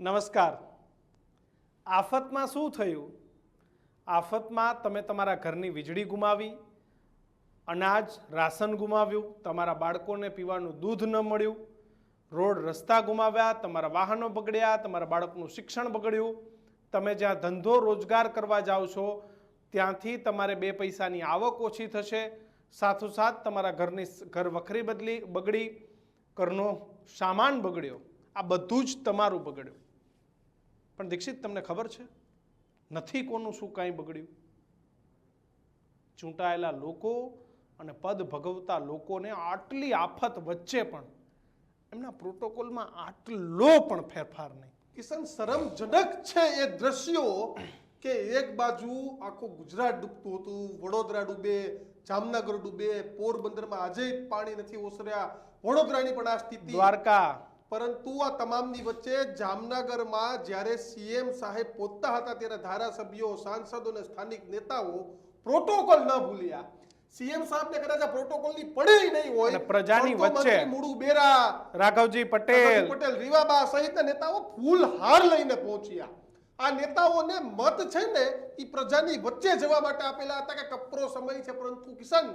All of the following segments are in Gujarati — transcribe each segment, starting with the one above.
નમસ્કાર. આફતમાં શું થયું? આફતમાં તમે તમારા ઘરની વીજળી ગુમાવી, અનાજ, રાશન ગુમાવ્યું, તમારા બાળકોને પીવાનું દૂધ ન મળ્યું, રોડ રસ્તા ગુમાવ્યા, તમારા વાહનો બગડ્યા, તમારા બાળકનું શિક્ષણ બગડ્યું, તમે જ્યાં ધંધો રોજગાર કરવા જાઓ છો, ત્યાંથી તમારે બે પૈસાની આવક ઓછી થશે, સાથોસાથ તમારા ઘરની ઘર વખરી બદલી, બગડી, ઘરનો સામાન બગડ્યો, આ બધું જ તમારું બગડ્યું. પણ દીક્ષિત, તમને ખબર છે? નથી કોનું શું કાંઈ બગડ્યું? ચૂંટાયેલા લોકો અને પદ ભગવતા લોકોને આટલી આફત વચ્ચે પણ એમના પ્રોટોકોલમાં આટલો પણ ફેરફાર નહીં. કિશન શરમજનક છે એ દ્રશ્યો કે એક બાજુ આખું ગુજરાત ડૂબતું હતું, વડોદરા ડૂબે, જામનગર ડૂબે, પોરબંદરમાં આજે પાણી નથી ઓસર્યા, વડોદરાની પણ આ સ્થિતિ દ્વારકા પરંતુ આ તમામની વચ્ચે જામનગરમાં જ્યારે સીએમ સાહેબ પહોંચતા હતા ત્યારે ધારાસભ્યો સાંસદો અને સ્થાનિક નેતાઓ પ્રોટોકોલ ન ભૂલ્યા. સીએમ સાહેબને કદાચ આ પ્રોટોકોલની પડી નહીં હોય પ્રજાની વચ્ચે મંત્રી બેરા રાઘવજી રાઘવજી પટેલ પટેલ રીવાબા સહિતના નેતાઓ ફૂલ હાર લઈને પહોંચ્યા. આ નેતાઓને મત છે ને એ પ્રજાની વચ્ચે જવા માટે આપેલા હતા કે કપરો સમય છે પરંતુ કિશન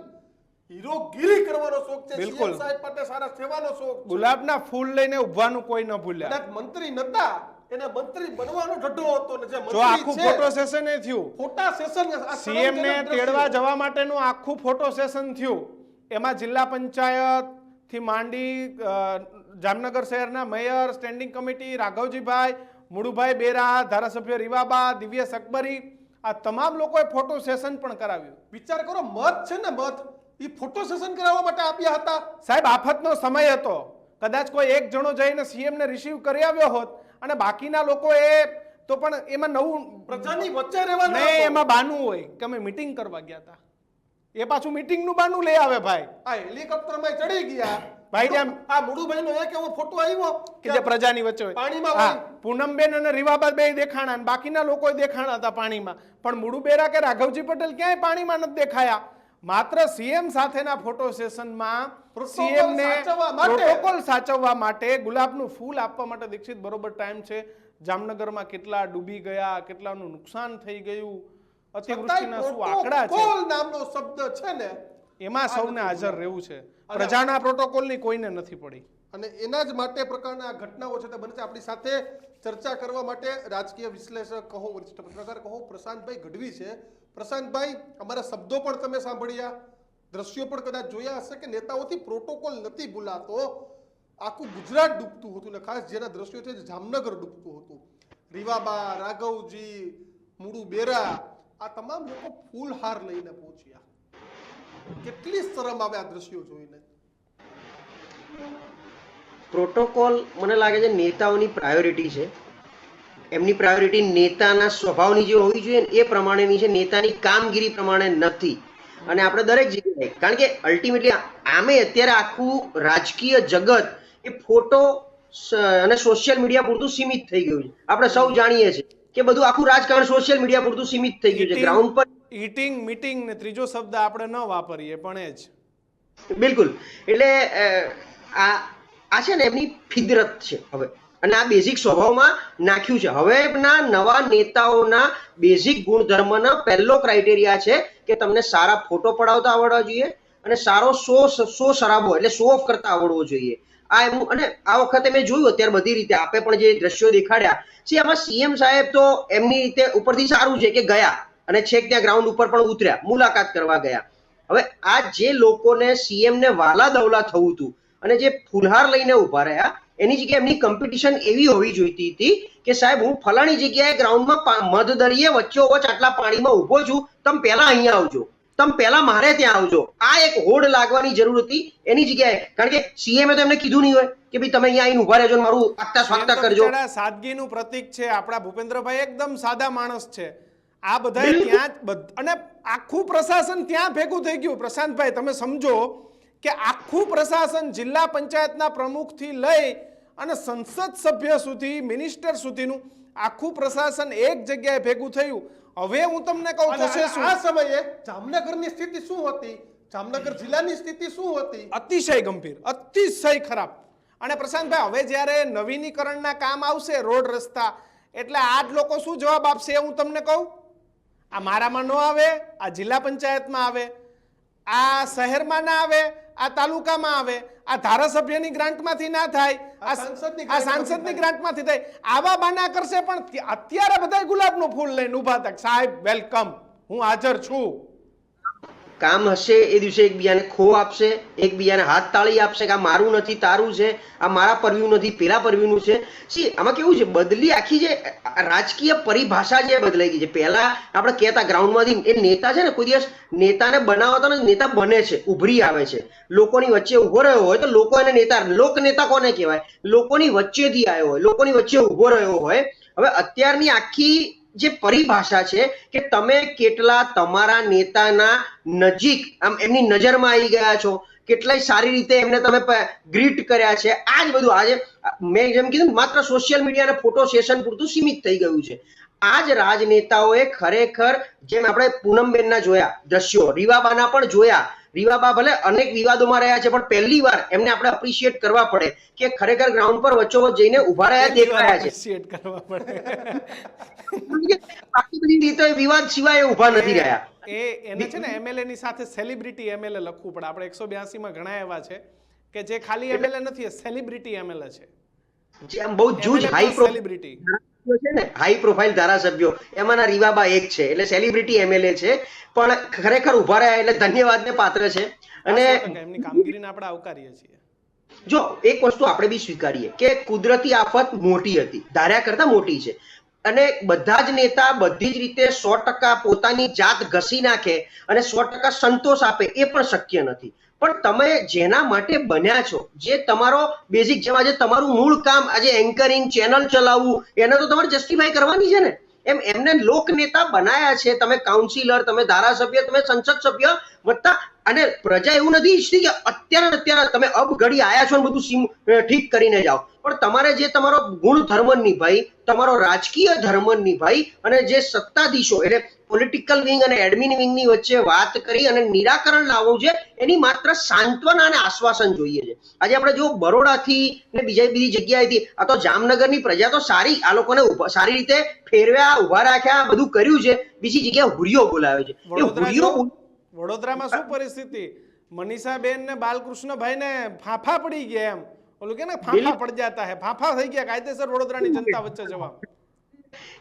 હીરોગીરી કરવાનો શોખ છે બિલકુલ. સાહેબ માટે સારા સેવાનો શોખ છે. ગુલાબના ફૂલ લઈને ઉભવાનું કોઈ ન ભૂલ્યા. કદાચ મંત્રી નતા એને મંત્રી બનવાનો ઢડ્ડો હતો ને જે જો આખું ફોટો સેશન એ થયું. ફોટા સેશન સીએમ ને તેડવા જવા માટેનું આખું ફોટો સેશન થયું. એમાં જિલ્લા પંચાયતથી માંડી જામનગર શહેરના mayor standing committee Raghavjibhai Mulubhai Bera ધારાસભ્ય રીવાબા દિવ્યેશ અકબરી આ તમામ લોકોએ ફોટો સેશન પણ કરાવ્યું. વિચાર કરો મત છે ને મત. એ ફોટો સેશન કરાવવા માટે આપ્યા હતા. સાહેબ આફતનો સમય હતો. કદાચ કોઈ એક જણો જઈને સીએમને રિસીવ કરી આવ્યો હોત અને બાકીના લોકો એ તો પણ એમાં નવું પ્રજાની વચ્ચે રહેવાનું નહીં એમાં બાનું હોય કે અમે મીટિંગ કરવા ગયા હતા. એ પાછું મીટિંગનું બાનું લઈ આવે ભાઈ. આ હેલિકોપ્ટરમાં ચડી ગયા. ભાઈ જેમ- આ મુળુભાઈનો એક એવો ફોટો આવ્યો કે જે પ્રજાની વચ્ચે હોય. પાણીમાં. પૂનમબેન અને રીવાબા બે દેખાણા અને બાકીના લોકો દેખાણા હતા પાણીમાં. પણ મુડુબેરા કે રાઘવજી પટેલ ક્યાંય પાણીમાં નથી દેખાયા? માત્ર સીએમ સાથેના ફોટો સેશનમાં Protocol સીએમ ને સાચવવા માટે. પ્રોટોકોલ સાચવવા માટે ગુલાબનું ફૂલ આપવા માટે દીક્ષિત બરોબર ટાઈમ છે. જામનગરમાં કેટલા ડૂબી ગયા કેટલાનું નુકસાન થઈ ગયું અતિવૃષ્ટિના શું આંકડા છે? પ્રોટોકોલ નામનો શબ્દ છે ને એમાં સૌને હાજર રહેવું છે. પ્રજાના પ્રોટોકોલની કોઈને નથી પડી. અને એના જ માટે પ્રકારના ઘટનાઓ છે તે બને છે. આપણી સાથે ચર્ચા કરવા માટે રાજકીય વિશ્લેષક કહો વરિષ્ઠ પત્રકાર કહો પ્રશાંતભાઈ ગઢવી છે. પ્રશાંતભાઈ, અમારા શબ્દો પણ તમે સાંભળ્યા. દ્રશ્યો પણ કદાચ જોયા હશે કે નેતાઓથી પ્રોટોકોલ નથી ભૂલાતો. આખું ગુજરાત ડૂબતું હતું ને ખાસ જેના દ્રશ્યો છે જામનગર ડૂબતું હતું. રીવાબા, રાઘવજી મુડુ બેરા, આ તમામ લોકો ફૂલ હાર લઈને પહોંચ્યા. કેટલી શરમ આવે આ દ્રશ્યો જોઈને. પ્રોટોકોલ મને લાગે છે નેતાઓની પ્રાયોરિટી છે. એમની પ્રાયોરિટી નેતાના સ્વભાવની જે હોવી જોઈએ એ પ્રમાણેની છે. નેતાની કામગીરી પ્રમાણે નથી. અને આપણે દરેક જગ્યાએ કારણ કે અલ્ટિમેટલી આમે અત્યારે આખું રાજકીય જગત એ ફોટો અને સોશિયલ મીડિયા પૂરતું સીમિત થઈ ગયું છે. આપણે સૌ જાણીએ છીએ કે બધું આખું રાજકારણ સોશિયલ મીડિયા પૂરતું સીમિત થઈ ગયું છે. ગ્રાઉન્ડ પર ઈટિંગ મીટિંગ ને ત્રીજો શબ્દ આપણે ન વાપરીએ પણ એ જ. બિલકુલ. એટલે આ આ છે ને એમની ફિદરત છે હવે. અને આ બેઝિક સ્વભાવમાં નાખ્યું છે. હવેના નવા નેતાઓના બેઝિક ગુણધર્મના પહેલો ક્રાઇટેરિયા છે કે તમને સારા ફોટો પડાવતા આવડવા જોઈએ અને સારો શો શો શરાબો એટલે શો ઓફ કરતા આવડવો જોઈએ. આ એમનું અને આ વખતે મેં જોયું અત્યારે બધી રીતે આપે પણ જે દ્રશ્યો દેખાડ્યા છે આમાં સીએમ સાહેબ તો એમની રીતે ઉપરથી સારું છે કે ગયા અને છેક ત્યાં ગ્રાઉન્ડ ઉપર પણ ઉતર્યા, મુલાકાત કરવા ગયા. હવે આ જે લોકોને સીએમ ને વાલા દવલા થવું હતું અને જે ફુલહાર લઈને ઊભા રહ્યા એની જગ્યાએ એમની કોમ્પિટિશન એવી હોવી જોઈતી હતી કે સાહેબ હું ફલાણી જગ્યાએ ગ્રાઉન્ડમાં પા- મધદરિયે વચ્ચોવચ આટલા પાણીમાં ઊભો છું તમે પહેલા અહીંયા આવજો તમે પહેલા મારે ત્યાં આવજો. આ એક હોડ લાગવાની જરૂર હતી એની જગ્યાએ. કારણ કે સીએમએ તો એમને કીધું નહીં હોય કે ભાઈ તમે અહીંયા આવીને ઊભા રહેજો મારું આગતા સ્વાગતા કરજો. સાદગીનું પ્રતીક છે આપણા ભૂપેન્દ્રભાઈ એકદમ સાદા માણસ છે. આ બધા ત્યાં અને આખું પ્રશાસન ત્યાં ભેગું થઈ ગયું. પ્રશાંતભાઈ તમે સમજો કે આખું પ્રશાસન જિલ્લા પંચાયતના પ્રમુખથી લઈ અને સંસદ સભ્ય સુધી મિનિસ્ટર સુધીનું આખું પ્રશાસન એક જગ્યાએ ભેગું થયું. હવે હું તમને કહું થશે શું? આ સમયે જામનગરની સ્થિતિ શું હતી? જામનગર જિલ્લાની સ્થિતિ શું હતી? અતિશય ગંભીર અતિશય ખરાબ. અને પ્રશાંતભાઈ હવે જ્યારે નવીનીકરણના કામ આવશે રોડ રસ્તા એટલે આ જ લોકો શું જવાબ આપશે હું તમને કહું? આ મારામાં ન આવે આ જિલ્લા પંચાયતમાં આવે આ શહેરમાં ના આવે આ તાલુકામાં આવે આ ધારાસભ્યની ગ્રાન્ટમાંથી ના થાય આ સાંસદની આ સાંસદની ગ્રાન્ટમાંથી થાય. આવા બાના કરશે પણ અત્યારે બધા ગુલાબનું ફૂલ લઈને ઊભા થાય. સાહેબ વેલકમ. હું હાજર છું. કામ હશે એ દિવસે એકબીજાને ખો આપશે, એકબીજાને હાથ તાળી આપશે કે આ મારું નથી, તારું છે, આ મારા પરવ્યું નથી, પેલા પરવ્યુનું છે. સી, આમાં કેવું છે? બદલી આખી જે રાજકીય પરિભાષા જે બદલાઈ ગઈ છે. પહેલા આપણે કહેતા ગ્રાઉન્ડમાંથી એ નેતા છે ને, કોઈ દિવસ નેતાને બનાવતા ને નેતા બને છે, ઉભરી આવે છે. લોકોની વચ્ચે ઊભો રહ્યો હોય તો લોકો એને નેતા લોક નેતા કોને કહેવાય? લોકોની વચ્ચેથી આવ્યો હોય, લોકોની વચ્ચે ઊભો રહ્યો હોય. હવે અત્યારની આખી જે પરિભાષા છે કે તમે કેટલા તમારા નેતાના નજીક આમ એમની નજરમાં આવી ગયા છો, કેટલાય સારી રીતે એમને તમે ગ્રીટ કર્યા છે. આ જ બધું આજે, મેં જેમ કીધું માત્ર સોશિયલ મીડિયાના ફોટો સેશન પૂરતું સીમિત થઈ ગયું છે. આ જ રાજનેતાઓએ ખરેખર, જેમ આપણે પૂનમબેનના જોયા, દ્રશ્યો, રીવાબાના પણ જોયા રીવાબા ભલે અનેક વિવાદોમાં રહ્યા છે પણ પહેલી વાર એમને આપણે અપ્રિશિએટ કરવા પડે કે ખરેખર ગ્રાઉન્ડ પર વચ્ચોવચ્ચ જઈને ઊભા રહ્યા દેખાયા છે. Appreciate કરવા પડે. બાકી બધી રીતે વિવાદ સિવાય ઊભા નથી રહ્યા. એ એને છે ને એમએલએ ની સાથે સેલિબ્રિટી એમએલએ લખવું પડે. આપણે એકસો બ્યાસી માં ઘણા એવા છે કે જે ખાલી એમએલએ નથી સેલિબ્રિટી એમએલએ છે. જેમ બહુ જૂજ હાઈ સેલિબ્રિટી છે ને હાઈ પ્રોફાઇલ ધારાસભ્યો એમાંના રીવાબા એક છે એટલે સેલિબ્રિટી એમએલએ છે પણ ખરેખર ઊભા રહ્યા એટલે ધન્યવાદને પાત્ર છે. અને એમની કામગીરીને આપણે આવકારીએ છીએ. જો એક વસ્તુ આપણે બી સ્વીકારીએ કે કુદરતી આફત મોટી હતી ધાર્યા કરતા મોટી છે. અને બધા જ નેતા બધી જ રીતે સો ટકા પોતાની જાત ઘસી નાખે અને સો ટકા સંતોષ આપે એ પણ શક્ય નથી. પણ તમે જેના માટે બન્યા છો, જે તમારો બેઝિક જેમાં જે તમારું મૂળ કામ આજે એન્કરિંગ ચેનલ ચલાવવું, એને તો તમારે જસ્ટિફાઈ કરવાની છે ને? એમ એમને લોકનેતા બનાયા છે. તમે કાઉન્સિલર તમે ધારાસભ્ય, તમે સંસદ સભ્ય વત્તા અને પ્રજા એવું નથી ઈચ્છતી કે અત્યારે અત્યારે તમે અબઘડી આયા છો ને બધું ઠીક કરીને જાઓ. પણ તમારે જે તમારો ગુણ ધર્મ નિભાઈ તમારો રાજકીય ધર્મ નિભાઈ અને જે સત્તાધીશો, એટલે પોલિટિકલ વિંગ અને એડમિન વિંગની વચ્ચે વાત કરી અને નિરાકરણ લાવવું છે એની માત્ર સાંત્વના અને આશ્વાસન જોઈએ છે. આજે આપણે જો બરોડાથી ને બીજા બીજી જગ્યાએથી આ તો જામનગરની પ્રજા તો સારી આ લોકોને સારી રીતે ફેરવ્યા ઊભા રાખ્યા બધું કર્યું છે બીજી જગ્યાએ હુરિયો બોલાવ્યો છે. એ હુરિયો વડોદરામાં શું પરિસ્થિતિ? મનીષાબેન ને બાલકૃષ્ણભાઈ ને ફાંફા પડી ગયા એમ. ઓલું કે ને ફાફા પડ જાતા હે ફાંફા થઈ ગયા કાયદેસર વડોદરાની જનતા વચ્ચે જવા.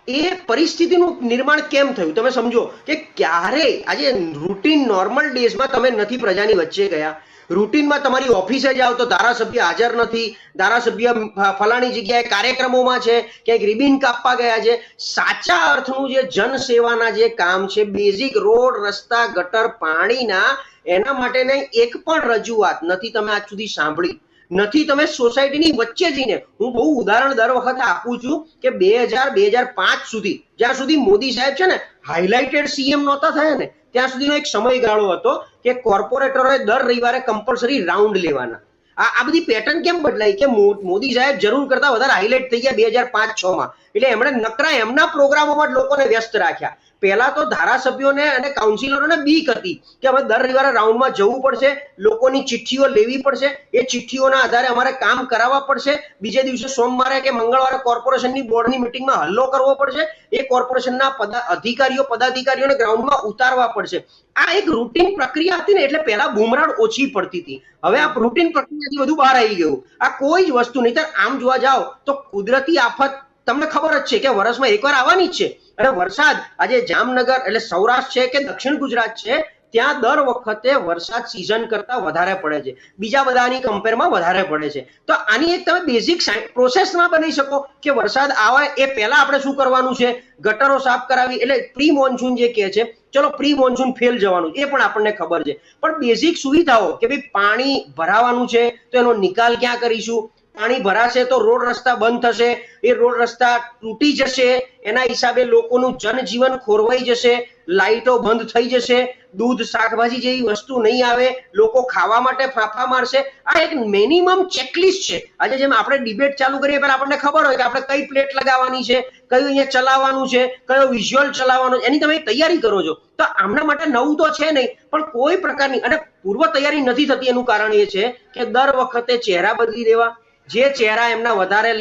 એ પરિસ્થિતિનું નિર્માણ કેમ થયું? તમે સમજો કે ક્યારે? આજે રૂટીન નોર્મલ ડેઝમાં તમે નથી પ્રજાની વચ્ચે ગયા. રૂટીનમાં તમારી ઓફિસે જાઓ તો ધારાસભ્ય હાજર નથી. ધારાસભ્ય ફલાણી જગ્યાએ કાર્યક્રમોમાં છે, ક્યાંક રિબિન કાપવા ગયા છે. સાચા અર્થનું જે જનસેવાના જે કામ છે બેઝિક રોડ, રસ્તા, ગટર, પાણીના, એના માટેની એક પણ રજૂઆત નથી તમે આજ સુધી સાંભળી. નથી, તમે સોસાયટીની વચ્ચે જઈને હું બહુ ઉદાહરણ દર વખતે આપું છું કે બે હજાર બે હજાર પાંચ સુધી, જ્યાં સુધી મોદી સાહેબ છે ને હાઇલાઇટેડ સીએમ નહોતા થયા ને, ત્યાં સુધીનો એક સમયગાળો હતો કે કોર્પોરેટરોએ દર રવિવારે કમ્પલસરી રાઉન્ડ લેવાના. આ આ બધી પેટર્ન કેમ બદલાઈ કે મોદી સાહેબ જરૂર કરતા વધારે હાઇલાઇટ થઈ ગયા બે હજાર પાંચ છ માં. એટલે એમણે નકરા એમના પ્રોગ્રામોમાં જ લોકોને વ્યસ્ત રાખ્યા. પહેલા તો ધારાસભ્યોને અને કાઉન્સિલરોને બીક હતી કે અમે દર રવિવારે રાઉન્ડમાં જવું પડશે, લોકોની ચિઠ્ઠીઓ લેવી પડશે, એ ચિઠ્ઠીઓના આધારે અમારે કામ કરાવવા પડશે. બીજે દિવસે સોમવારે કે મંગળવારે કોર્પોરેશનની બોર્ડની મિટિંગમાં હલ્લો કરવો પડશે. એ કોર્પોરેશનના પદા અધિકારીઓ, પદાધિકારીઓને ગ્રાઉન્ડમાં ઉતારવા પડશે. આ એક રૂટીન પ્રક્રિયા હતી ને એટલે પહેલા બુમરાણ ઓછી પડતી હતી. હવે આ રૂટીન પ્રક્રિયાથી બધું બહાર આવી ગયું. આ કોઈ જ વસ્તુ નહીં આમ જોવા જાઓ તો કુદરતી આફત તમને ખબર જ છે કે વર્ષમાં એકવાર આવવાની જ છે. અને વરસાદ આજે જામનગર એટલે સૌરાષ્ટ્ર છે કે દક્ષિણ ગુજરાત છે, ત્યાં દર વખતે વરસાદ સિઝન કરતા વધારે પડે છે. બીજા બધાની કમ્પેરમાં વધારે પડે છે. તો આની એક તમે બેઝિક પ્રોસેસ ના બની શકો કે વરસાદ આવે એ પહેલા આપણે શું કરવાનું છે? ગટરો સાફ કરાવી એટલે પ્રી મોન્સૂન જે કહે છે, ચલો પ્રી મોન્સૂન ફેલ જવાનું, એ પણ આપણને ખબર છે. પણ બેઝિક સુવિધાઓ કે ભાઈ પાણી ભરાવાનું છે, તો એનો નિકાલ ક્યાં કરીશું? પાણી ભરાશે તો રોડ રસ્તા બંધ થશે. એ રોડ રસ્તા તૂટી જશે. એના હિસાબે લોકોનું જનજીવન ખોરવાઈ જશે. લાઇટો બંધ થઈ જશે. દૂધ, શાકભાજી જેવી વસ્તુ નહીં આવે. લોકો ખાવા માટે ફાંફા મારશે. આ એક મિનિમમ ચેકલિસ્ટ છે. આજે જેમ આપણે ડિબેટ ચાલુ કરીએ પહેલા આપણને ખબર હોય કે આપણે કઈ પ્લેટ લગાવવાની છે, કયું અહીંયા ચલાવવાનું છે, કયો વિઝ્યુઅલ ચલાવવાનો એની તમે તૈયારી કરો છો. તો આમના માટે નવું તો છે નહીં, પણ કોઈ પ્રકારની અને પૂર્વ તૈયારી નથી થતી. એનું કારણ એ છે કે દર વખતે ચહેરા બદલી દેવા જે ચહેરા એમના વધારે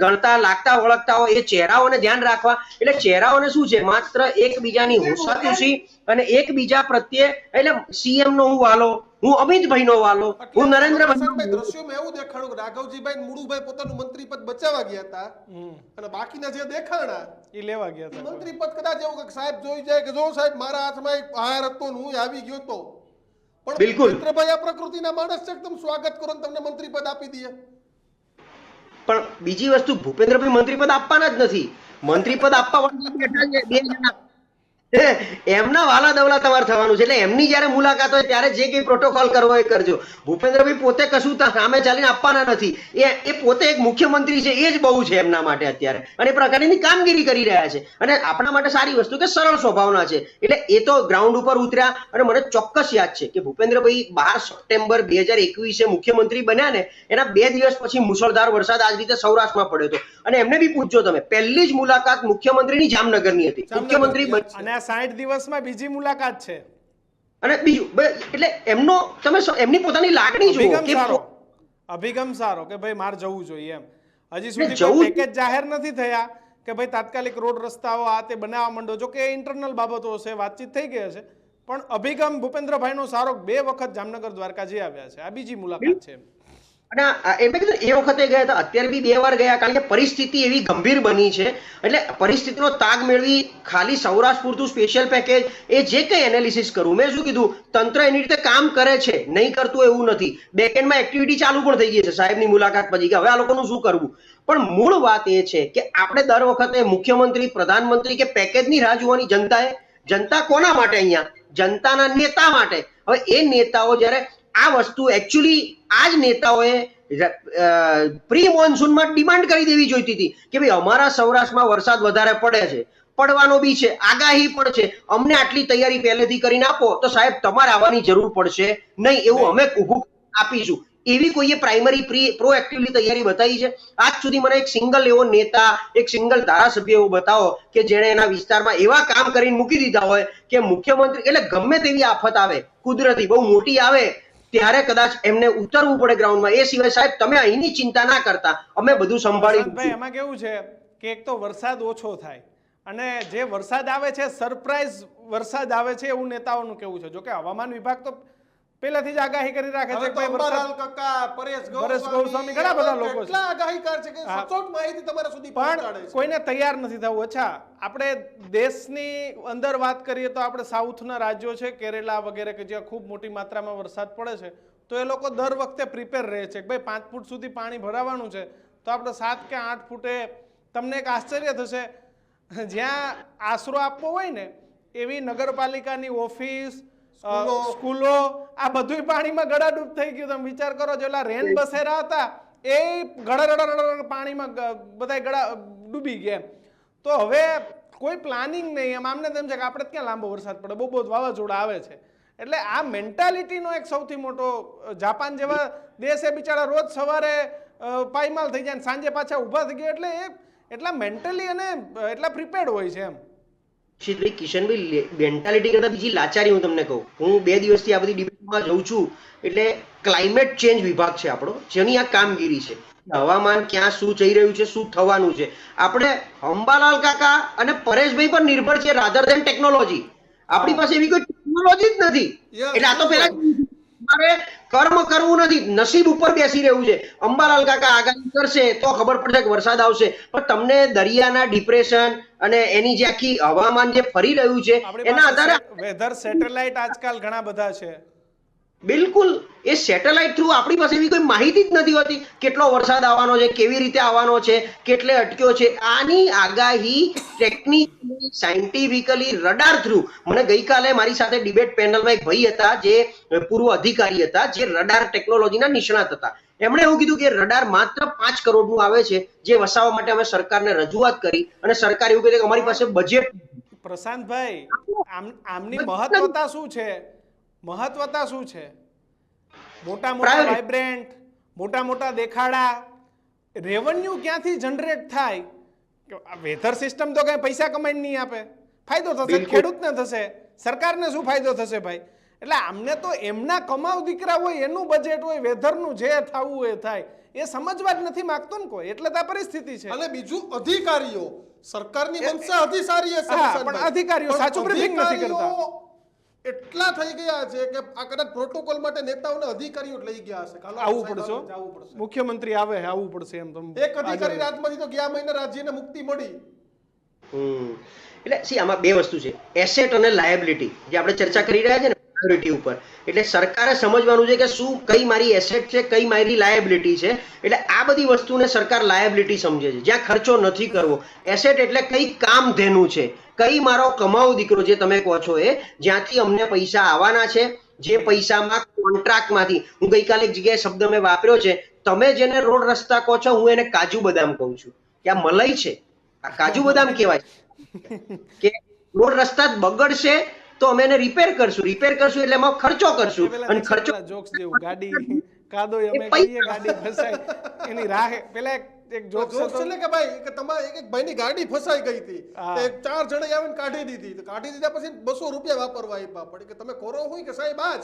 ગણતા લાગતા ઓળખતા હોય એ ચહેરાઓને ધ્યાન રાખવા. એટલે ચહેરાઓને શું છે? માત્ર એકબીજાની હોસાતુસી અને એકબીજા પ્રત્યે એટલે સીએમ નો હું વાલો હું અમિતભાઈ નો વાલો હું નરેન્દ્રભાઈ દ્રશ્યોમાં એવું દેખાણું રાઘવજીભાઈ મુળુભાઈ પોતાનું મંત્રી પદ બચાવવા ગયા હતા. અને બાકીના જે દેખાણા એ લેવા ગયા હતા. મંત્રી પદ કદાચ એવું કે સાહેબ જોઈ જાય કે જો સાહેબ મારા હાથમાં એક હાર હતો હું આવી ગયો તો. પણ બિલકુલ. મિત્રભાઈ આ પ્રકૃતિના માણસ છે એકદમ સ્વાગત કરો ને તમને મંત્રી પદ આપી દે પણ બીજી વસ્તુ ભૂપેન્દ્રભાઈ મંત્રી પદ આપવાના જ નથી. મંત્રી પદ આપવા બે જણા. એમના વાલા દવલા તમારે થવાનું છે. એટલે એમની જયારે મુલાકાત હોય ત્યારે જે કઈ પ્રોટોકોલ કરવો એ કરજો. ભૂપેન્દ્રભાઈ પોતે કશું સામે ચાલીને આપવાના નથી. એ એ પોતે એક મુખ્યમંત્રી છે એ જ બહુ છે એમના માટે અત્યારે. અને પ્રકારની કામગીરી કરી રહ્યા છે. અને આપણા માટે સારી વસ્તુ કે સરળ સ્વભાવના છે. એટલે એ તો ગ્રાઉન્ડ ઉપર ઉતર્યા અને મને ચોક્કસ યાદ છે કે ભૂપેન્દ્રભાઈ બાર સપ્ટેમ્બર બે હજાર એકવીસે મુખ્યમંત્રી બન્યા ને એના બે દિવસ પછી મુશળધાર વરસાદ આજ રીતે સૌરાષ્ટ્રમાં પડ્યો હતો. અને એમને બી પૂછજો તમે પહેલી જ મુલાકાત મુખ્યમંત્રીની જામનગરની હતી. મુખ્યમંત્રી આ સાઠ દિવસમાં બીજી મુલાકાત છે. અને બીજું એટલે એમનો તમે એમની પોતાની લાગણી જુઓ કે અભિગમ સારો કે ભાઈ માર જવું જોઈએ એમ. હજી સુધી કોઈ પેકેજ જાહેર નથી થયા કે ભાઈ તાત્કાલિક રોડ રસ્તાઓ આ તે બનાવવા માંડો. જો કે ઇન્ટરનલ બાબતો હશે વાતચીત થઈ ગઈ હશે. પણ અભિગમ ભૂપેન્દ્રભાઈનો સારો બે વખત જામનગર દ્વારકા જઈ આવ્યા છે. આ બીજી મુલાકાત છે અને એમને કીધું એ વખતે ગયા હતા, અત્યારે બી બે વાર ગયા, કારણ કે પરિસ્થિતિ એવી ગંભીર બની છે. એટલે પરિસ્થિતિનો તાગ મેળવી ખાલી સૌરાષ્ટ્ર પૂરતું સ્પેશિયલ પેકેજ એ જે કંઈ એનાલિસિસ કરવું મેં શું કીધું, તંત્ર એની રીતે કામ કરે છે, નહીં કરતું એવું નથી. બેકેન્ડમાં એક્ટિવિટી ચાલુ પણ થઈ ગઈ છે, સાહેબની મુલાકાત પછી કે હવે આ લોકોનું શું કરવું? પણ મૂળ વાત એ છે કે આપણે દર વખતે મુખ્યમંત્રી, પ્રધાનમંત્રી કે પેકેજની રાહ જોવાની જનતાએ, જનતા કોના માટે અહીંયા? જનતાના નેતા માટે. હવે એ નેતાઓ જ્યારે આ વસ્તુ એકચ્યુઅલી આ જ નેતાઓએ પ્રી મોન્સૂનમાં ડિમાન્ડ કરી દેવી જોઈતી હતી કે ભાઈ અમારા સૌરાષ્ટ્રમાં વરસાદ વધારે પડે છે પડવાનો બી છે આગાહી પણ છે અમને આટલી તૈયારી પહેલેથી કરીને આપો તો સાહેબ તમારે આવવાની જરૂર પડશે નહીં એવું અમે ઊભું આપીશું. એવી કોઈએ પ્રાઇમરી પ્રી પ્રોએક્ટિવલી તૈયારી બતાવી છે? આજ સુધી મને એક સિંગલ એવો નેતા એક સિંગલ ધારાસભ્ય એવો બતાવો કે જેણે એના વિસ્તારમાં એવા કામ કરીને મૂકી દીધા હોય કે મુખ્યમંત્રી એટલે ગમે તેવી આફત આવે કુદરતી બહુ મોટી આવે ત્યારે કદાચ એમને ઉતરવું પડે ગ્રાઉન્ડમાં. એ સિવાય સાહેબ તમે અહીંની ચિંતા ના કરતા. અમે બધું સંભાળી ભાઈ એમાં કેવું છે કે એક તો વરસાદ ઓછો થાય અને જે વરસાદ આવે છે સરપ્રાઈઝ વરસાદ આવે છે એવું નેતાઓનું કેવું છે? જો કે હવામાન વિભાગ તો પહેલાથી જ આગાહી કરી રાખે છે કે ભાઈ અંબાલાલ વરસાદ કાકા પરેશ ગોસ્વામી, ઘણા બધા લોકો છે. કેટલા આગાહીકાર છે કે સચોટ માહિતી તમારા સુધી પહોંચાડે છે. કોઈને તૈયાર નથી થવું. અચ્છા આપણે દેશની અંદર વાત કરીએ તો આપણે સાઉથના રાજ્યો છે કેરેલા વગેરે કે જ્યાં ખૂબ મોટી માત્રામાં વરસાદ પડે છે તો એ લોકો દર વખતે પ્રિપેર રહે છે કે ભાઈ પાંચ ફૂટ સુધી પાણી ભરાવાનું છે. તો આપણે સાત કે આઠ ફૂટે તમને એક આશ્ચર્ય થશે. જ્યાં આશરો આપવો હોય ને એવી નગરપાલિકાની ઓફિસ સ્કૂલો. આ બધુંય પાણીમાં ગળાડૂબ થઈ ગયું. તમે વિચાર કરો જેટલા રેન બસેરા હતા એ ગળા પાણીમાં બધા ગળા ડૂબી ગયા તો હવે કોઈ પ્લાનિંગ નહીં. એમ આમને તેમ છે કે આપણે ક્યાં લાંબો વરસાદ પડે? બહુ બહુ વાવાઝોડા આવે છે. એટલે આ મેન્ટાલિટીનો એક સૌથી મોટો જાપાન જેવા દેશ એ બિચારા રોજ સવારે પાયમાલ થઈ જાય ને સાંજે પાછા ઊભા થઈ ગયા. એટલે એ એટલા મેન્ટલી અને એટલા પ્રિપેર્ડ હોય છે એમ. કિશનભાઈ કિશનભાઈ મેન્ટાલિટી કરતા બીજી લાચારી હું તમને કહું. હું બે દિવસથી આ બધી ડિબેટમાં જઉં છું. એટલે ક્લાઇમેટ ચેન્જ વિભાગ છે આપણો જેની આ કામગીરી છે. હવામાન ક્યાં શું જઈ રહ્યું છે શું થવાનું છે. આપણે અંબાલાલ કાકા અને પરેશભાઈ પર નિર્ભર છે રાધર દેન ટેકનોલોજી આપણી પાસે એવી કોઈ ટેકનોલોજી જ નથી. એટલે આ તો પેલા તમારે કર્મ કરવું નથી. નસીબ ઉપર બેસી રહેવું છે. અંબાલાલ કાકા આગાહી કરશે તો ખબર પડશે કે વરસાદ આવશે. પણ તમને દરિયાના ડિપ્રેશન અને એની જે આખી હવામાન જે ફરી રહ્યું છે એના આધારે વેધર સેટેલાઇટ આજકાલ ઘણા બધા છે. બિલકુલ. એ સેટેલાઇટ થ્રુ આપણી પાસે એવી કોઈ માહિતી જ નથી હોતી કેટલો વરસાદ આવવાનો છે કેવી રીતે આવવાનો છે કેટલે અટક્યો છે. આની આગાહી ટેકનિકલી સાયન્ટિફિકલી રડાર થ્રુ. મને ગઈકાલે મારી સાથે ડિબેટ પેનલમાં એક ભાઈ હતા જે પૂર્વ અધિકારી હતા જે રડાર ટેકનોલોજીના નિષ્ણાત હતા. એમણે એવું કીધું કે રડાર માત્ર પાંચ કરોડનું આવે છે જે વસાવવા માટે અમે સરકારને રજૂઆત કરી અને સરકાર એવું કીધું કે અમારી પાસે બજેટ પ્રશાંતભાઈ આમ આમની મહત્વતા શું છે? મહત્વતા શું છે? મોટા મોટા વાઇબ્રન્ટ મોટા મોટા દેખાડા. રેવન્યુ ક્યાંથી જનરેટ થાય? વેધર સિસ્ટમ તો કઈ પૈસા કમાઈને નહીં આપે. ફાયદો થશે ખેડૂતને થશે. સરકારને શું ફાયદો થશે ભાઈ? એટલે આમને તો એમના કમાવ દીકરા હોય એનું બજેટ હોય વેધરનું જે થવું એ થાય. એ સમજવા જ નથી માંગતો ને કોઈ. એટલે તો પરિસ્થિતિ છે. અને બીજું અધિકારીઓ. સરકારની બનશે. પણ અધિકારીઓ સાચું બ્રીફિંગ નથી અધિકારીઓ એટલા થઈ ગયા છે કે આ કદાચ પ્રોટોકોલ માટે નેતાઓને અધિકારીઓ લઈ ગયા હશે. કાલો આવવું પડશે મુખ્યમંત્રી આવે આવવું પડશે એમ તમે એક અધિકારી રાજમાંથી તો ગયા મહિને રાજ્યને મુક્તિ મળી. એટલે સી આમાં બે વસ્તુ છે. એસેટ અને લાયબિલિટી જે આપણે ચર્ચા કરી રહ્યા છે ને priority ઉપર. એટલે સરકારે સમજવાનું છે કે શું કઈ મારી એસેટ છે કઈ મારી લાયબિલિટી છે. એટલે આ બધી વસ્તુને સરકાર લાયબિલિટી સમજે છે. જ્યાં ખર્ચો નથી કરવો. એસેટ એટલે કઈ કામ ધેનું છે. કઈ મારો કમાઉ દીકરો જે તમે કહો છો એ જ્યાંથી અમને પૈસા આવવાના છે જે પૈસામાં કોન્ટ્રાક્ટમાંથી હું ગઈકાલે એક જગ્યાએ શબ્દ મેં વાપર્યો છે તમે જેને રોડ રસ્તા કહો છો હું એને કાજુ બદામ કહું છું. કે આ મલાઈ છે. આ કાજુ બદામ કહેવાય કે રોડ રસ્તા બગડશે તો અમે એને રિપેર કરશું. રિપેર કરશું એટલે એમાં ખર્ચો કરશું. અને ખર્ચો જોક્સ જેવું. ગાડી કાદો અમે કહીએ ગાડી ફસાય એની રાહ પેલા એક જોક એટલે કે ભાઈ કે તમારે એક એક ભાઈની ગાડી ફસાઈ ગઈ હતી. એક ચાર જણે આવીને કાઢી દીધી. તો કાઢી દીધા પછી બસો રૂપિયા વાપરવા આપ્યા પડે કે તમે કરો હોય કે સાહેબ આજ?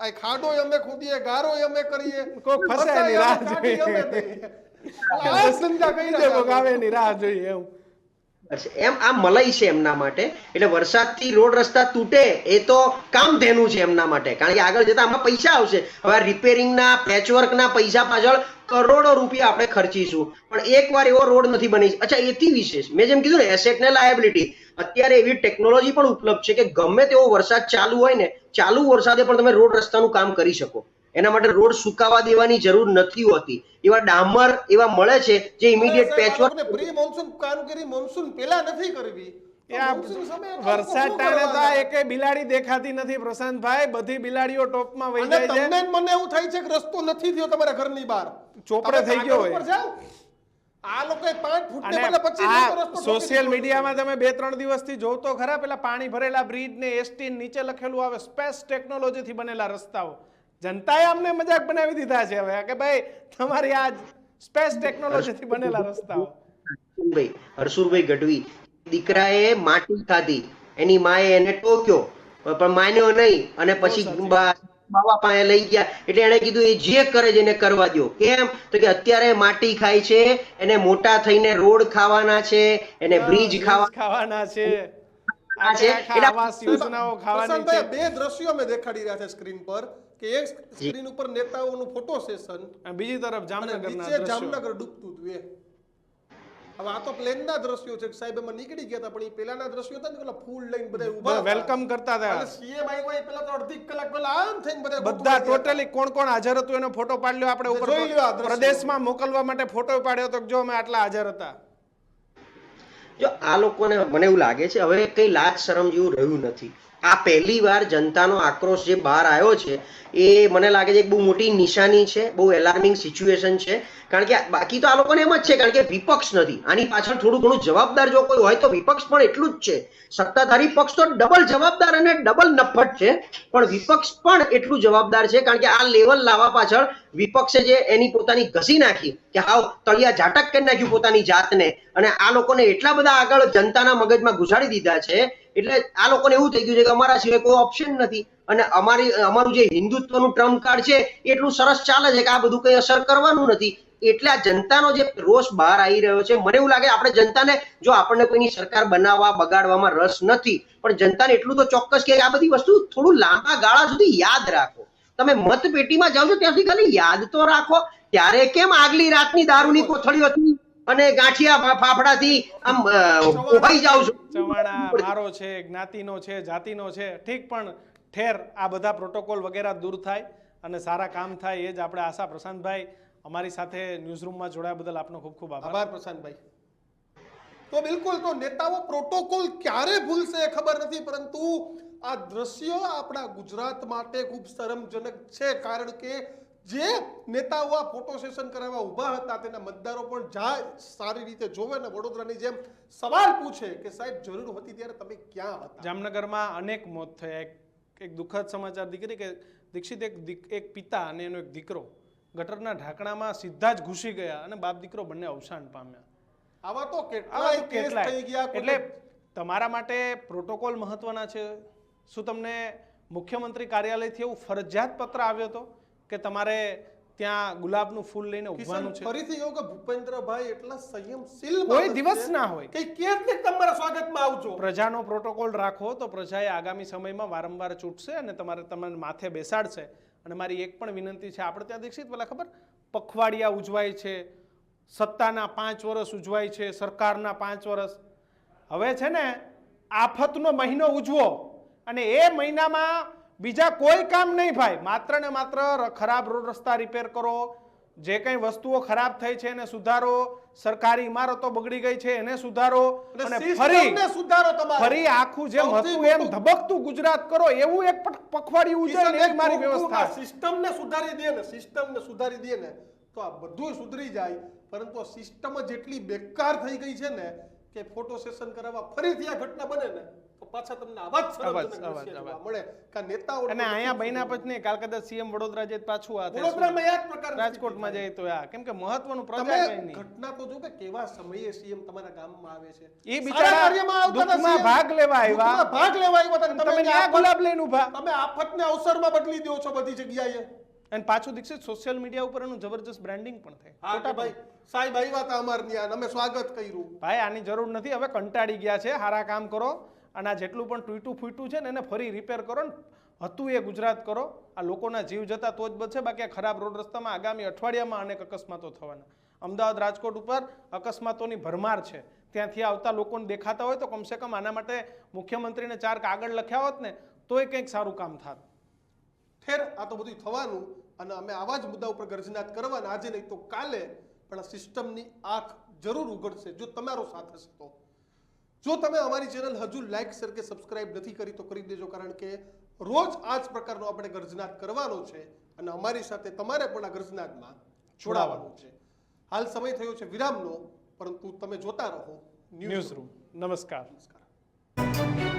આ ખાડો અમે ખોદીએ ગારો અમે કરીએ. કોક ફસાયની રાહ જોઈએ. દઈએ. આ જ ધંધા કર્યા બીજે કોક આવે એની રાહ જોઈએ એવું એમ આ મલાઈ છે એમના માટે? એટલે વરસાદથી રોડ રસ્તા તૂટે, એ તો કામ ધેનું છે એમના માટે. કારણ કે આગળ જતા આમાં પૈસા આવશે. હવે રિપેરિંગના પેચવર્કના પૈસા પાછળ કરોડો રૂપિયા આપણે ખર્ચીશું. પણ એકવાર એવો રોડ નથી બની. અચ્છા, એથી વિશેષ. મેં જેમ કીધું ને એસેટ ને લાયબિલિટી અત્યારે એવી ટેકનોલોજી પણ ઉપલબ્ધ છે કે ગમે તેવો વરસાદ ચાલુ હોય ને, ચાલુ વરસાદે પણ તમે રોડ રસ્તાનું કામ કરી શકો. એના માટે રોડ સુકાવા દેવાની જરૂર નથી હોતી. એવા ડામર એવા મળે છે જે ઇમિડિયેટ પેચવર્ક પ્રી મોન્સૂન કામગીરી મોન્સૂન પહેલા નથી કરવી. એ આ મોન્સૂન સમયે તો વરસાદ ટાણે તો એકે બિલાડી દેખાતી નથી. પ્રશાંતભાઈ બધી બિલાડીઓ ટોપમાં વહી જાય છે. તમને મને એવું થાય છે કે રસ્તો નથી થયો તમારા ઘરની બહાર. ચોપડે થઈ ગયો હોય. આ લોકો પાંચ ફૂટ અને ને બદલે 25 રસ્તો સોશિયલ મીડિયામાં તમે બે ત્રણ દિવસથી જોવ તો ખરા પેલા પાણી ભરેલા બ્રિજ ને એસટી નીચે લખેલું આવે સ્પેસ ટેકનોલોજી થી બનેલા રસ્તાઓ. જનતાએ અમને મજાક બનાવી દીધા છે હવે કે ભાઈ તમારી આ સ્પેસ ટેકનોલોજીથી બનેલા રસ્તાઓ. હરસુરભાઈ હરસુરભાઈ ગઢવી દીકરાએ માટી ખાધી એની માએ એને ટોક્યો પણ માન્યો નહીં અને પછી બાવા પાસે લઈ ગયા એટલે એને કીધું એ જે કરે છે એને કરવા દો કેમ? તો કે અત્યારે માટી ખાય છે એને મોટા થઈને રોડ ખાવાના છે એને બ્રિજ ખાવા ખાવાના છે. આ છે. એટલે આવાસ યોજનાઓ ખાવાની છે. બે દ્રશ્યો મેં દેખાડી રહ્યા છે સ્ક્રીન પર. કે એક સ્ક્રીન ઉપર નેતાઓનું ફોટો સેશન અને બીજી તરફ જામનગરના નીચે જામનગર ડૂબતું હતું એ. હવે આ તો પ્લેનના દ્રશ્યો છે કે સાહેબ એમાં નીકળી ગયા હતા પણ એ પેલાના દ્રશ્યો હતા ને પેલા ફૂલ લઈને બધા ઊભા વેલકમ કરતા હતા અને CM આવ્યો એ પેલા તો અડધી કલાક પહેલા આમ થઈને બધા બધા. ટોટલી કોણ કોણ હાજર હતું એનો ફોટો પાડ્યો આપણે ઉપર. પ્રદેશમાં મોકલવા માટે ફોટો પાડ્યો તો જો અમે આટલા હાજર હતા. જો આ લોકોને મને એવું લાગે છે હવે કઈ લાજ શરમ જેવું રહ્યું નથી. આ પહેલી વાર જનતાનો આક્રોશ જે બહાર આવ્યો છે, એ મને લાગે છે બહુ મોટી નિશાની છે, બહુ એલાર્મિંગ સિચ્યુએશન છે. કારણ કે બાકી તો આ લોકોને એમ જ છે, કારણ કે વિપક્ષ નથી. આની પાછળ થોડું ઘણું જવાબદાર જો કોઈ હોય તો વિપક્ષ પણ એટલું જ છે. સત્તાધારી પક્ષ તો ડબલ જવાબદાર અને ડબલ નફટ છે, પણ વિપક્ષ પણ એટલું જવાબદાર છે, કારણ કે આ લેવલ લાવવા પાછળ વિપક્ષે જે એની પોતાની ઘસી નાખી કે હાવ તળિયા ઝાટક કરી નાખ્યું પોતાની જાતને, અને આ લોકોને એટલા બધા આગળ જનતાના મગજમાં ઘુસાડી દીધા છે એટલે આ લોકોને એવું થઈ ગયું છે કે અમારા સિવાય કોઈ ઓપ્શન નથી. અને અમારી, અમારું જે હિન્દુત્વનું ટ્રમ્પ કાર્ડ છે, એટલું સરસ ચાલે છે કે આ બધું કઈ અસર કરવાનું નથી. એટલે આ જનતાનો જે રોષ બહાર આવી રહ્યો છે, મને એવું લાગે આપણે જનતાને, જો આપણને કોઈની સરકાર બનાવવા, બગાડવામાં રસ નથી, પણ જનતાને એટલું તો ચોક્કસ કે આ બધી વસ્તુ થોડું લાંબા ગાળા સુધી યાદ રાખો. તમે મતપેટીમાં જાઓ છો ત્યાં સુધી ખાલી યાદ તો રાખો. ત્યારે કેમ આગલી રાતની દારૂની કોથળી હતી અને ગાંઠિયા ફાફડાથી આમ અ, જાઉં છું. ચવાણા મારો છે જ્ઞાતિનો છે જાતિનો છે ઠીક પણ ઠેર આ બધા પ્રોટોકોલ વગેરે દૂર થાય અને સારા કામ થાય એ જ આપણે આશા પ્રશાંતભાઈ અમારી સાથે ન્યૂઝરૂમમાં જોડાયા બદલ આપનો ખૂબ ખૂબ આભાર. આભાર પ્રશાંતભાઈ. તો બિલકુલ તો નેતાઓ પ્રોટોકોલ ક્યારે ભૂલશે એ ખબર નથી પરંતુ આ દ્રશ્ય આપણા ગુજરાત માટે ખૂબ શરમજનક છે કારણ કે જે નેતાઓ આ ફોટો સેશન કરાવવા ઊભા હતા તેના મતદારો પણ જાય સારી રીતે જોવે ને વડોદરાની જેમ સવાલ પૂછે કે સાહેબ જરૂર હતી ત્યારે તમે ક્યાં હતા? જામનગરમાં અનેક મોત થયા. એક એક દુઃખદ સમાચાર દીકરી કે દીક્ષિત એક એક પિતા અને એનો એક દીકરો ગટરના ઢાંકણામાં સીધા જ ઘૂસી ગયા અને બાપ દીકરો બંને અવસાન પામ્યા. આવા તો કેટલા કેસ થઈ ગયા. એટલે તમારા માટે પ્રોટોકોલ મહત્વના છે. શું તમને મુખ્યમંત્રી કાર્યાલયથી એવું ફરજિયાત પત્ર આવ્યો હતો? કે તમારે ત્યાં ગુલાબનું ફૂલ લઈને ઉભવાનું છે? ફરીથી એવું કે ભૂપેન્દ્રભાઈ એટલા સંયમશીલ કોઈ દિવસ ના હોય. કે ક્યારેક તમારા સ્વાગતમાં આવજો? પ્રજાનો પ્રોટોકોલ રાખો તો પ્રજાએ આગામી સમયમાં વારંવાર ચૂંટશે અને તમારે તમને માથે બેસાડશે. અને મારી એક પણ વિનંતી છે આપણે ત્યાં દીક્ષિત પેલા ખબર? પખવાડિયા ઉજવાય છે સત્તાના પાંચ વર્ષ ઉજવાય છે સરકારના પાંચ વર્ષ હવે છે ને આફતનો મહિનો ઉજવો અને એ મહિનામાં બીજા કોઈ કામ નહીં ભાઈ. માત્ર ને માત્ર ખરાબ રોડ રસ્તા રિપેર કરો. જે કંઈ વસ્તુઓ ખરાબ થઈ છે એને સુધારો. સરકારી ઇમારતો બગડી ગઈ છે એને સુધારો. અને ફરી સુધારો ફરી આખું જેમ હતું એમ ધબકતું ગુજરાત કરો એવું એક પખવાડિયું ઉજવે ને મારી વ્યવસ્થા. સિસ્ટમ સિસ્ટમને સુધારી દે ને સિસ્ટમને સુધારી દે ને તો આ બધું સુધરી જાય. પરંતુ સિસ્ટમ જ એટલી બેકાર થઈ ગઈ છે ને કે ફોટો સેશન કરાવવા ફરીથી આ ઘટના બને ને. પાછા તમને આવા જ. જોવા મળે. કે નેતાઓ અને અહીંયા બન્યા પછી નહીં કાલ કદાચ સીએમ વડોદરા જે પાછું આ વડોદરામાં એક પ્રકાર રાજકોટમાં જાય તો આ. કેમ કે મહત્વનું પ્રજા કઈ ઘટના તો જો કે કેવા સમયે સીએમ તમારા ગામમાં આવે છે. એ બિચારા કાર્યમાં આવતા હતા દુઃખમાં ભાગ લેવા આવ્યા. ભાગ લેવા આવ્યા તમે ન્યા ગુલાબ લઈને ઊભા તમે આફતને અવસરમાં બદલી દો છો બધી જગ્યાએ. અને પાછું દીક્ષિત સોશિયલ મીડિયા ઉપર એનું જબરજસ્ત બ્રાન્ડિંગ પણ થાય. ખોટા ભાઈ સાહેબ આવ્યા વાત અમાર ત્યાં અમે સ્વાગત કર્યું. ભાઈ આની જરૂર નથી. હવે કંટાળી ગયા છે. હારા કામ કરો. અને આ જેટલું પણ તૂટ્યું ફૂટ્યું છે ને એને ફરી રિપેર કરો ને. હતું એ ગુજરાત કરો. આ લોકોના જીવ જતા તો જ બચશે બાકી ખરાબ રોડ રસ્તામાં આગામી અઠવાડિયામાં અનેક અકસ્માતો થવાના. અમદાવાદ, રાજકોટ ઉપર અકસ્માતોની ભરમાર છે. ત્યાંથી આવતા લોકોને દેખાતા હોય તો કમસે કમ આના માટે મુખ્યમંત્રીને ચાર કાગળ લખ્યા હોત ને, તોય કંઈક સારું કામ થાત. ઠેર આ તો બધું થવાનું અને અમે આવા જ મુદ્દા ઉપર ગર્જનાત કરવાના. આજે નહીં તો કાલે પણ આ સિસ્ટમની આંખ જરૂર ઉઘડશે, જો તમારો સાથ હશે તો. જો તમે અમારી ચેનલ હજુ લાઈક શેર કે સબસ્ક્રાઇબ નથી કરી તો કરી દેજો કારણ કે રોજ આ જ પ્રકારનો આપણે ગર્જનાદ કરવાનો છે અને અમારી સાથે તમારે પણ આ ગર્જનાદમાં જોડાવાનું છે. હાલ સમય થયો છે વિરામનો પરંતુ તમે જોતા રહો ન્યૂઝ રૂમ નમસ્કાર. નમસ્કાર.